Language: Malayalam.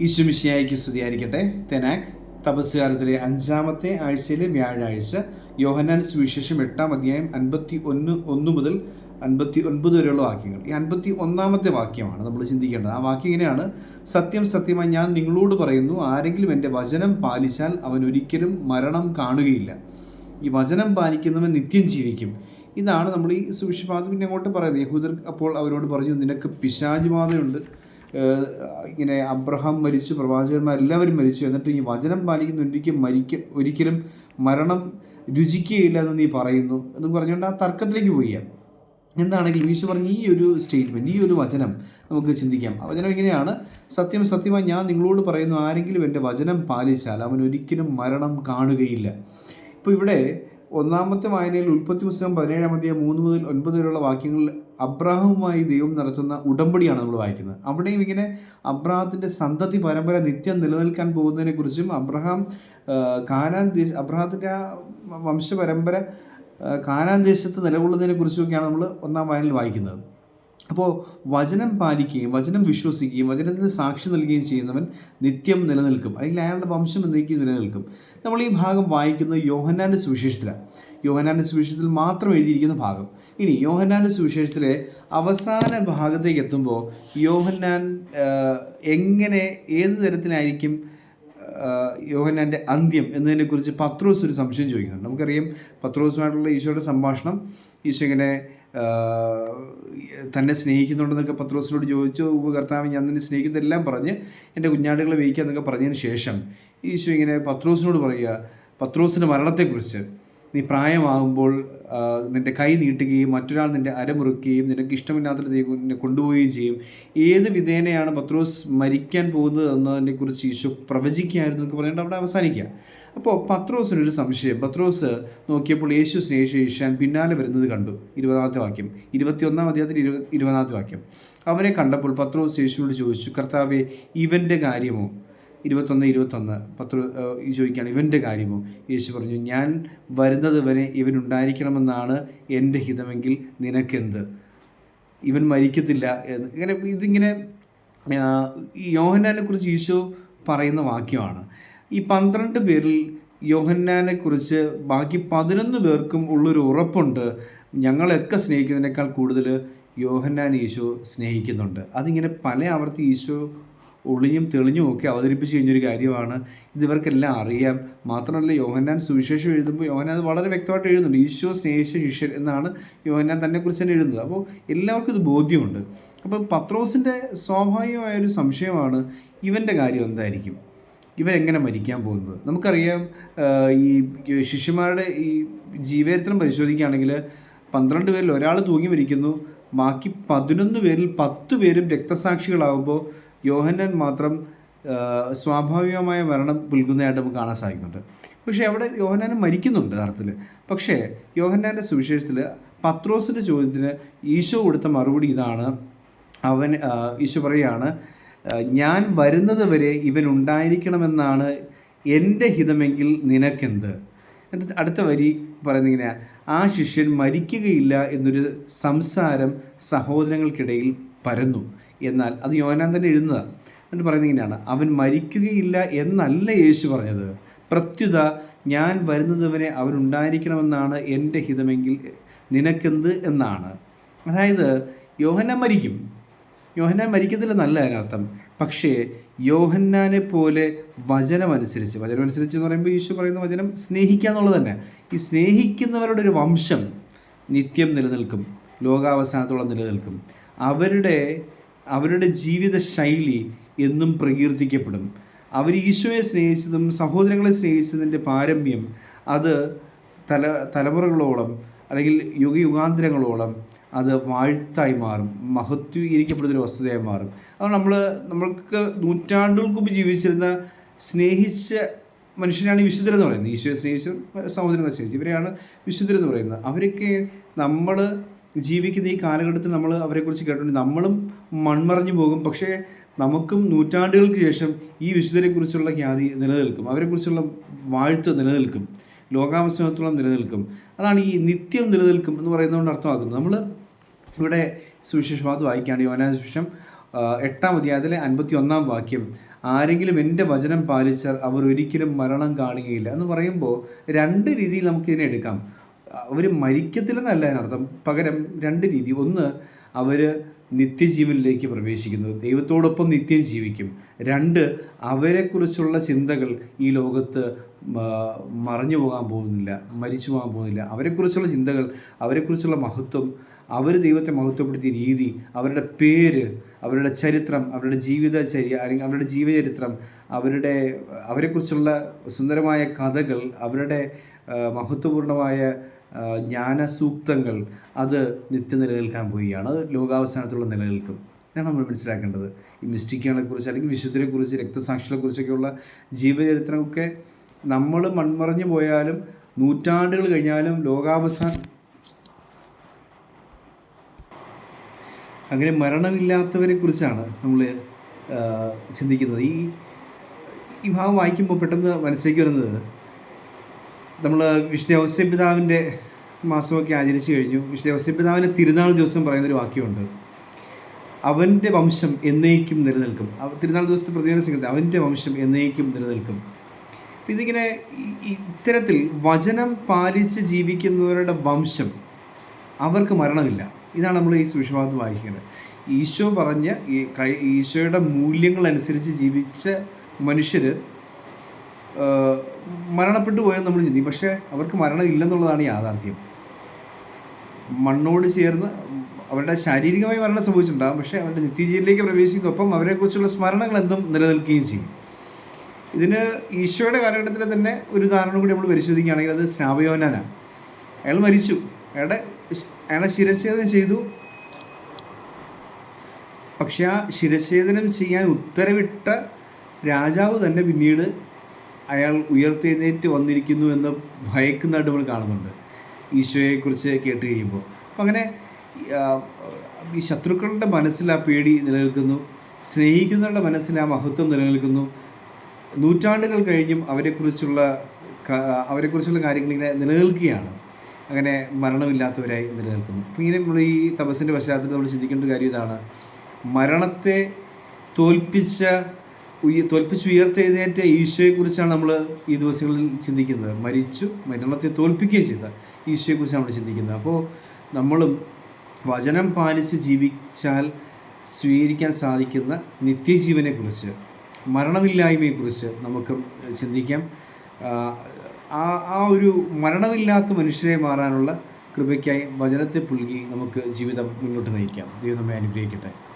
ഈശുമിശിയായിക്ക് സ്തുതിയായിരിക്കട്ടെ. തെനാക് തപസ്കാരത്തിലെ അഞ്ചാമത്തെ ആഴ്ചയിലെ വ്യാഴാഴ്ച യോഹന്നാൻ സുവിശേഷം എട്ടാം അധ്യായം അൻപത്തി ഒന്ന് ഒന്ന് മുതൽ അൻപത്തി ഒൻപത് വരെയുള്ള വാക്യങ്ങൾ. ഈ അൻപത്തി ഒന്നാമത്തെ വാക്യമാണ് നമ്മൾ ചിന്തിക്കേണ്ടത്. ആ വാക്യം ഇങ്ങനെയാണ്. സത്യം സത്യമായി ഞാൻ നിങ്ങളോട് പറയുന്നു ആരെങ്കിലും എന്റെ വചനം പാലിച്ചാൽ അവൻ ഒരിക്കലും മരണം കാണുകയില്ല. ഈ വചനം പാലിക്കുന്നവൻ നിത്യം ജീവിക്കും. ഇതാണ് നമ്മൾ ഈ സുവിശേഷവാദം പിന്നെ അങ്ങോട്ട് പറയുന്നത്. യഹൂദർ അപ്പോൾ അവരോട് പറഞ്ഞു നിനക്ക് പിശാചിബാധയുണ്ട് ഇങ്ങനെ അബ്രഹാം മരിച്ചു പ്രവാചകന്മാരെല്ലാവരും മരിച്ചു. എന്നിട്ട് ഈ വചനം പാലിക്കുന്ന ഒരിക്കലും മരിക്ക ഒരിക്കലും മരണം രുചിക്കുകയില്ല എന്ന് നീ പറയുന്നു എന്ന് പറഞ്ഞുകൊണ്ട് ആ തർക്കത്തിലേക്ക് പോയി എന്താണെങ്കിലും ഈശോ പറഞ്ഞ ഈ ഒരു സ്റ്റേറ്റ്മെന്റ് ഈ ഒരു വചനം നമുക്ക് ചിന്തിക്കാം. ആ വചനം ഇങ്ങനെയാണ് സത്യം സത്യമായി ഞാൻ നിങ്ങളോട് പറയുന്നു ആരെങ്കിലും എന്റെ വചനം പാലിച്ചാൽ അവൻ ഒരിക്കലും മരണം കാണുകയില്ല. ഇപ്പോൾ ഇവിടെ ഒന്നാമത്തെ വായനയിൽ ഉൽപ്പത്തി പുസ്തകം പതിനേഴാം അധ്യായം മൂന്ന് മുതൽ ഒൻപത് വരെയുള്ള വാക്യങ്ങളിൽ അബ്രാഹവുമായി ദൈവം നടത്തുന്ന ഉടമ്പടിയാണ് നമ്മൾ വായിക്കുന്നത്. അവിടെയും ഇങ്ങനെ അബ്രാഹത്തിന്റെ സന്തതി പരമ്പര നിത്യം നിലനിൽക്കാൻ പോകുന്നതിനെക്കുറിച്ചും അബ്രഹാം കാനാൻ ദേശ അബ്രഹാത്തിന്റെ ആ വംശപരമ്പര കാനാൻ ദേശത്ത് നിലകൊള്ളുന്നതിനെ കുറിച്ചൊക്കെയാണ് നമ്മൾ ഒന്നാം വായനയിൽ വായിക്കുന്നത്. അപ്പോൾ വചനം പാലിക്കുകയും വചനം വിശ്വസിക്കുകയും വചനത്തിന് സാക്ഷി നൽകുകയും ചെയ്യുന്നവൻ നിത്യം നിലനിൽക്കും. അല്ലെങ്കിൽ അയാളുടെ വംശം എന്നേക്കും നിലനിൽക്കും. നമ്മൾ ഈ ഭാഗം വായിക്കുന്നത് യോഹന്നാന്റെ സുവിശേഷത്തിലാണ്. യോഹന്നാന്റെ സുവിശേഷത്തിൽ മാത്രം എഴുതിയിരിക്കുന്ന ഭാഗം. ഇനി യോഹന്നാന്റെ സുവിശേഷത്തിലെ അവസാന ഭാഗത്തേക്ക് എത്തുമ്പോൾ യോഹന്നാൻ എങ്ങനെ ഏത് തരത്തിലായിരിക്കും യോഹന്നാന്റെ അന്ത്യം എന്നതിനെക്കുറിച്ച് പത്രോസ് ഒരു സംശയം ചോദിക്കുന്നുണ്ട്. നമുക്കറിയാം പത്രോസുമായിട്ടുള്ള ഈശോയുടെ സംഭാഷണം ഈശോ ഇങ്ങനെ തന്നെ സ്നേഹിക്കുന്നുണ്ടെന്നൊക്കെ പത്രോസിനോട് ചോദിച്ചു ഉപകർത്താവ് ഞാൻ നിന്നെ സ്നേഹിക്കുന്നതെല്ലാം പറഞ്ഞ് എന്റെ കുഞ്ഞാടുകളെ വഹിക്കുക എന്നൊക്കെ പറഞ്ഞതിന് ശേഷം ഈശോ ഇങ്ങനെ പത്രോസിനോട് പറയുക പത്രോസിന്റെ മരണത്തെക്കുറിച്ച് നീ പ്രായമാകുമ്പോൾ നിന്റെ കൈ നീട്ടുകയും മറ്റൊരാൾ നിന്റെ അരമുറുക്കുകയും നിനക്ക് ഇഷ്ടമില്ലാത്ത നിന്നെ കൊണ്ടുപോവുകയും ചെയ്യും. ഏത് വിധേനയാണ് പത്രോസ് മരിക്കാൻ പോകുന്നത് എന്നതിനെക്കുറിച്ച് ഈശോ പ്രവചിക്കുകയായിരുന്നു എന്നൊക്കെ പറഞ്ഞിട്ട് അവിടെ അവസാനിക്കുക. അപ്പോൾ പത്രോസിനൊരു സംശയം. പത്രോസ് നോക്കിയപ്പോൾ യേശു സ്നേഹിച്ച ഈശാൻ പിന്നാലെ വരുന്നത് കണ്ടു. ഇരുപതാമത്തെ വാക്യം. ഇരുപത്തിയൊന്നാം അധ്യായത്തിൽ ഇരുപത് ഇരുപതാമത്തെ വാക്യം. അവനെ കണ്ടപ്പോൾ പത്രോസ് യേശുവിനോട് ചോദിച്ചു കർത്താവെ ഇവന്റെ കാര്യമോ? ഇരുപത്തൊന്ന് ഇരുപത്തൊന്ന്. പത്ര ചോദിക്കുകയാണ് ഇവന്റെ കാര്യമോ? യേശു പറഞ്ഞു ഞാൻ വരുന്നത് വരെ ഇവനുണ്ടായിരിക്കണമെന്നാണ് എന്റെ ഹിതമെങ്കിൽ നിനക്കെന്ത്? ഇവൻ മരിക്കത്തില്ല എന്ന്. ഇങ്ങനെ ഇതിങ്ങനെ യോഹന്നാനെ കുറിച്ച് ഈശോ പറയുന്ന വാക്യമാണ്. ഈ പന്ത്രണ്ട് പേരിൽ യോഹന്നാനെ കുറിച്ച് ബാക്കി പതിനൊന്ന് പേർക്കും ഉള്ളൊരു ഉറപ്പുണ്ട്. ഞങ്ങളെയൊക്കെ സ്നേഹിക്കുന്നതിനേക്കാൾ കൂടുതൽ യോഹന്നാൻ ഈശോ സ്നേഹിക്കുന്നുണ്ട്. അതിങ്ങനെ പല ആവർത്തി ഈശോ ഒളിഞ്ഞും തെളിഞ്ഞും ഒക്കെ അവതരിപ്പിച്ച് കഴിഞ്ഞൊരു കാര്യമാണ്. ഇത് ഇവർക്കെല്ലാം അറിയാം. മാത്രമല്ല യോഹന്നാൻ സുവിശേഷം എഴുതുമ്പോൾ യോഹന്നാൻ അത് വളരെ വ്യക്തമായിട്ട് എഴുതുന്നുണ്ട്. ഈശോ സ്നേഹിച്ച ശിഷ്യൻ എന്നാണ് യോഹന്നാൻ തന്നെക്കുറിച്ച് തന്നെ എഴുതുന്നത്. അപ്പോൾ എല്ലാവർക്കും ഇത് ബോധ്യമുണ്ട്. അപ്പോൾ പത്രോസിന്റെ സ്വാഭാവികമായൊരു സംശയമാണ് ഇവന്റെ കാര്യം എന്തായിരിക്കും? ഇവരെങ്ങനെ മരിക്കാൻ പോകുന്നത്? നമുക്കറിയാം ഈ ശിഷ്യന്മാരുടെ ഈ ജീവചരിത്രം പരിശോധിക്കുകയാണെങ്കിൽ പന്ത്രണ്ട് പേരിൽ ഒരാൾ തൂങ്ങി മരിക്കുന്നു. ബാക്കി പതിനൊന്ന് പേരിൽ പത്ത് പേരും രക്തസാക്ഷികളാകുമ്പോൾ യോഹന്നാൻ മാത്രം സ്വാഭാവികമായ മരണം പുൽകുന്നതായിട്ട് നമുക്ക് കാണാൻ സാധിക്കുന്നുണ്ട്. പക്ഷേ അവിടെ യോഹന്നാൻ മരിക്കുന്നുണ്ട് അർത്ഥത്തിൽ പക്ഷേ യോഹന്നാന്റെ സുവിശേഷത്തിൽ പത്രോസിന്റെ ചോദ്യത്തിന് ഈശോ കൊടുത്ത മറുപടി ഇതാണ്. അവൻ ഈശോ പറയുകയാണ് ഞാൻ വരുന്നത് വരെ ഇവൻ ഉണ്ടായിരിക്കണമെന്നാണ് എന്റെ ഹിതമെങ്കിൽ നിനക്കെന്ത്? അടുത്ത വരി പറയുന്നത് ഇങ്ങനെ ആ ശിഷ്യൻ മരിക്കുകയില്ല എന്നൊരു സംസാരം സഹോദരങ്ങൾക്കിടയിൽ പരന്നു. എന്നാൽ അത് യോനാൻ തന്നെ എഴുതുന്നതാണ് എന്നിട്ട് പറയുന്നത് ഇങ്ങനെയാണ് അവൻ മരിക്കുകയില്ല എന്നല്ല യേശു പറഞ്ഞത്. പ്രത്യുത ഞാൻ വരുന്നതുവരെ അവൻ ഉണ്ടായിരിക്കണമെന്നാണ് എന്റെ ഹിതമെങ്കിൽ നിനക്കെന്ത് എന്നാണ്. അതായത് യോഹന്നാൻ മരിക്കും. യോഹന്നാൻ മരിക്കത്തില്ലെന്നല്ല അതിനർത്ഥം. പക്ഷേ യോഹന്നാനെ പോലെ വചനമനുസരിച്ച് വചനമനുസരിച്ച് എന്ന് പറയുമ്പോൾ ഈശോ പറയുന്ന വചനം സ്നേഹിക്കുക എന്നുള്ളത് തന്നെ. ഈ സ്നേഹിക്കുന്നവരുടെ ഒരു വംശം നിത്യം നിലനിൽക്കും ലോകാവസാനത്തോളം നിലനിൽക്കും. അവരുടെ അവരുടെ ജീവിത ശൈലി എന്നും പ്രകീർത്തിക്കപ്പെടും. അവർ ഈശോയെ സ്നേഹിച്ചതും സഹോദരങ്ങളെ സ്നേഹിച്ചതിന്റെ പാരമ്യം അത് തല തലമുറകളോളം അല്ലെങ്കിൽ യുഗയുഗാന്തരങ്ങളോളം അത് വാഴ്ത്തായി മാറും. മഹത്വീകരിക്കപ്പെടുന്നൊരു വസ്തുതയായി മാറും. അത് നമ്മൾ നമ്മൾക്ക് നൂറ്റാണ്ടുകൾക്ക് മുമ്പ് ജീവിച്ചിരുന്ന സ്നേഹിച്ച മനുഷ്യരാണ് ഈ വിശുദ്ധരെന്ന് പറയുന്നത്. ഈശോയെ സ്നേഹിച്ച സഹോദരനെ സ്നേഹിച്ചു ഇവരെയാണ് വിശുദ്ധരെന്ന് പറയുന്നത്. അവരൊക്കെ നമ്മൾ ജീവിക്കുന്ന ഈ കാലഘട്ടത്തിൽ നമ്മൾ അവരെക്കുറിച്ച് കേട്ടിട്ടുണ്ട്. നമ്മളും മൺമറഞ്ഞു പോകും. പക്ഷേ നമുക്കും നൂറ്റാണ്ടുകൾക്ക് ശേഷം ഈ വിശുദ്ധരെക്കുറിച്ചുള്ള ഖ്യാതി നിലനിൽക്കും. അവരെക്കുറിച്ചുള്ള വാഴ്ത്ത് നിലനിൽക്കും. ലോകാവസാനത്തോളം നിലനിൽക്കും. അതാണ് ഈ നിത്യം നിലനിൽക്കും എന്ന് പറയുന്നതുകൊണ്ട് അർത്ഥമാക്കുന്നത്. നമ്മൾ ഇവിടെ സുവിശേഷവാദം വായിക്കുകയാണ്. യോനാ സുവിശേഷം ആ, എട്ടാം അധ്യായത്തിലെ അൻപത്തി ഒന്നാം വാക്യം. ആരെങ്കിലും എന്റെ വചനം പാലിച്ചാൽ അവർ ഒരിക്കലും മരണം കാണുകയില്ല എന്ന് പറയുമ്പോൾ രണ്ട് രീതിയിൽ നമുക്കിതിനെ എടുക്കാം. അവർ മരിക്കത്തില്ലെന്നല്ല അതിനർത്ഥം. പകരം രണ്ട് രീതി. ഒന്ന് അവർ നിത്യജീവനിലേക്ക് പ്രവേശിക്കുന്നത് ദൈവത്തോടൊപ്പം നിത്യം ജീവിക്കും. രണ്ട് അവരെക്കുറിച്ചുള്ള ചിന്തകൾ ഈ ലോകത്ത് മറഞ്ഞു പോകാൻ പോകുന്നില്ല മരിച്ചു പോകാൻ പോകുന്നില്ല. അവരെക്കുറിച്ചുള്ള ചിന്തകൾ അവരെക്കുറിച്ചുള്ള മഹത്വം അവർ ദൈവത്തെ മഹത്വപ്പെടുത്തിയ രീതി അവരുടെ പേര് അവരുടെ ചരിത്രം അവരുടെ ജീവിതചര്യ അല്ലെങ്കിൽ അവരുടെ ജീവചരിത്രം അവരുടെ അവരെക്കുറിച്ചുള്ള സുന്ദരമായ കഥകൾ അവരുടെ മഹത്വപൂർണമായ ജ്ഞാനസൂക്തങ്ങൾ അത് നിത്യം നിലനിൽക്കാൻ പോവുകയാണ്. അത് ലോകാവസാനത്തുള്ള നിലനിൽക്കും. ഇതാണ് നമ്മൾ മനസ്സിലാക്കേണ്ടത്. ഈ മിസ്റ്റിക്കുകളെ കുറിച്ച് അല്ലെങ്കിൽ വിശുദ്ധരെക്കുറിച്ച് രക്തസാക്ഷികളെക്കുറിച്ചൊക്കെയുള്ള ജീവചരിത്രമൊക്കെ നമ്മൾ മൺമറഞ്ഞു പോയാലും നൂറ്റാണ്ടുകൾ കഴിഞ്ഞാലും ലോകാവസാന അങ്ങനെ മരണമില്ലാത്തവരെ കുറിച്ചാണ് നമ്മൾ ചിന്തിക്കുന്നത്. ഈ ഈ ഭാഗം വായിക്കുമ്പോൾ പെട്ടെന്ന് മനസ്സിലേക്ക് വരുന്നത് നമ്മൾ വിശുദ്ധ ഔസ്യപിതാവിന്റെ മാസമൊക്കെ ആചരിച്ചു കഴിഞ്ഞു. വിശുദ്ധ ഔസ്യപിതാവിന്റെ തിരുനാൾ ദിവസം പറയുന്നൊരു വാക്യമുണ്ട്. അവന്റെ വംശം എന്നേക്കും നിലനിൽക്കും. തിരുനാൾ ദിവസത്തെ പ്രതിദിന സംഘത്തിൽ അവന്റെ വംശം എന്നേക്കും നിലനിൽക്കും. അപ്പം ഇതിങ്ങനെ ഇത്തരത്തിൽ വചനം പാലിച്ച് ജീവിക്കുന്നവരുടെ വംശം അവർക്ക് മരണമില്ല. ഇതാണ് നമ്മൾ ഈ സുവിശേഷഭാഗത്ത് വായിക്കുന്നത്. ഈശോ പറഞ്ഞ ഈശോയുടെ മൂല്യങ്ങളനുസരിച്ച് ജീവിച്ച മനുഷ്യർ മരണപ്പെട്ടു പോയെന്ന് നമ്മൾ ചിന്തിക്കും. പക്ഷേ അവർക്ക് മരണം ഇല്ലെന്നുള്ളതാണ് യാഥാർത്ഥ്യം. മണ്ണോട് ചേർന്ന് അവരുടെ ശാരീരികമായി മരണം സംഭവിച്ചിട്ടുണ്ടാകും പക്ഷേ അവരുടെ നിത്യജീവിലേക്ക് പ്രവേശിക്കുന്നതൊപ്പം അവരെക്കുറിച്ചുള്ള സ്മരണകൾ എന്തും നിലനിൽക്കുകയും ചെയ്യും. ഇതിന് ഈശോയുടെ കാലഘട്ടത്തിൽ തന്നെ ഒരു ഉദാഹരണം കൂടി നമ്മൾ പരിശോധിക്കുകയാണെങ്കിൽ അത് സ്നാപയോനാണ് അയാൾ മരിച്ചു. അയാളുടെ അയാളെ ശിരച്ഛേദനം ചെയ്തു. പക്ഷെ ആ ശിരച്ഛേദനം ചെയ്യാൻ ഉത്തരവിട്ട രാജാവ് തന്നെ പിന്നീട് അയാൾ ഉയർത്തെഴുന്നേറ്റ് വന്നിരിക്കുന്നു എന്ന് ഭയക്കുന്നതായിട്ട് നമ്മൾ കാണുന്നുണ്ട്. ഈശോയെക്കുറിച്ച് കേട്ട് കഴിയുമ്പോൾ. അപ്പം അങ്ങനെ ഈ ശത്രുക്കളുടെ മനസ്സിൽ ആ പേടി നിലനിൽക്കുന്നു. സ്നേഹിക്കുന്നവരുടെ മനസ്സിൽ ആ മഹത്വം നിലനിൽക്കുന്നു. നൂറ്റാണ്ടുകൾ കഴിഞ്ഞും അവരെക്കുറിച്ചുള്ള അവരെക്കുറിച്ചുള്ള കാര്യങ്ങൾ ഇങ്ങനെ നിലനിൽക്കുകയാണ്. അങ്ങനെ മരണമില്ലാത്തവരായി നിലനിൽക്കുന്നു. അപ്പോൾ ഇങ്ങനെ നമ്മൾ ഈ തപസ്സിന്റെ പശ്ചാത്തലത്തിൽ നമ്മൾ ചിന്തിക്കേണ്ട കാര്യം ഇതാണ്. മരണത്തെ തോൽപ്പിച്ച ഉയ തോൽപ്പിച്ചുയർത്തെഴുന്നേറ്റ ഈശോയെക്കുറിച്ചാണ് നമ്മൾ ഈ ദിവസങ്ങളിൽ ചിന്തിക്കുന്നത്. മരിച്ചു മരണത്തെ തോൽപ്പിക്കുകയും ചെയ്ത ഈശോയെക്കുറിച്ചാണ് നമ്മൾ ചിന്തിക്കുന്നത്. അപ്പോൾ നമ്മളും വചനം പാലിച്ച് ജീവിച്ചാൽ സ്വീകരിക്കാൻ സാധിക്കുന്ന നിത്യജീവനെക്കുറിച്ച് മരണമില്ലായ്മയെക്കുറിച്ച് നമുക്ക് ചിന്തിക്കാം. ആ, ആ ഒരു മരണമില്ലാത്ത മനുഷ്യരെ മാറാനുള്ള കൃപയ്ക്കായി വചനത്തെ പുൽകി നമുക്ക് ജീവിതം മുന്നോട്ട് നയിക്കാം. ദൈവം നമ്മെ അനുഗ്രഹിക്കട്ടെ.